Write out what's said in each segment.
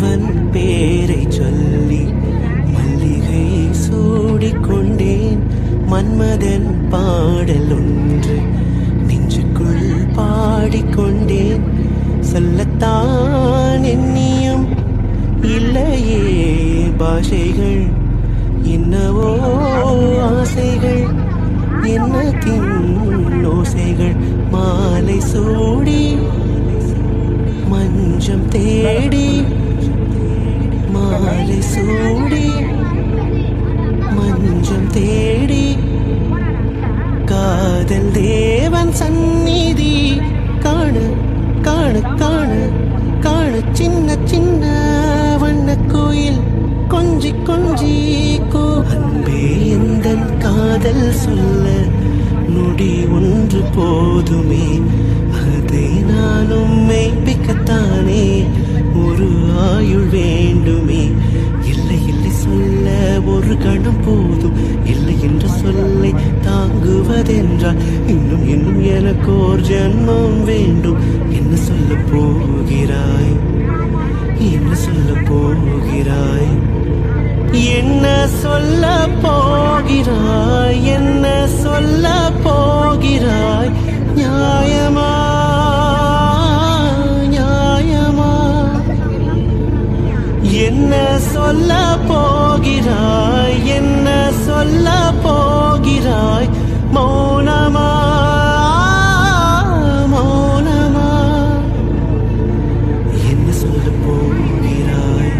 அவன் பேரை சொல்லி மல்லிகை சூடிக்கொண்டேன். மன்மதன் பாடல் ஒன்று நெஞ்சுக்குள் பாடிக்கொண்டேன். சொல்லத்தான் எண்ணியும் இல்லையே பாஷைகள். என்னவோ ஆசைகள் என்னத்தின் ஓசைகள். மாலை சூடி மாலை சூடி மஞ்சம் தேடி காதல் தேவன் சந்நிதி. காணு காணு காணு காணு சின்ன சின்ன வண்ண கோயில். கொஞ்சி கொஞ்சி கோ அன்பே எந்தன் காதல் சொல்ல நொடி ஒன்று போதுமே. அதை நானும் மெய்ப்பிக்கத்தானே ஒரு ஆயுள் வேண்டும். ஒரு கணம் போதும். இல்லை என்ற சொல்லை தாங்குவதென்றால் இன்னும் இன்னும் எனக்கு ஒரு ஜென்மம் வேண்டும். என்ன சொல்ல போகிறாய்? என்ன சொல்ல போகிறாய்? என்ன சொல்ல போகிறாய்? என்ன சொல்ல போகிறாய்? நியாய என்ன சொல்ல போகிறாய்? என்ன சொல்ல போகிறாய்? மௌனமா? மௌனமா? என்ன சொல்ல போகிறாய்?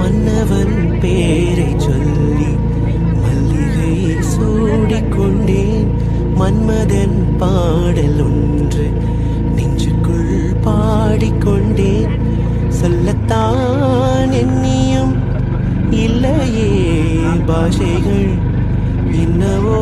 மன்னவன் பேரை சொல்லி மல்லிகை சூடிக்கொண்டேன். மன்மதன் பாடல் ஒன்று நெஞ்சுக்குள் பாடிக்கொண்டேன். சொல்லத்தான் எண்ணியும் இல்லையே. பாஷைகள் என்னவோ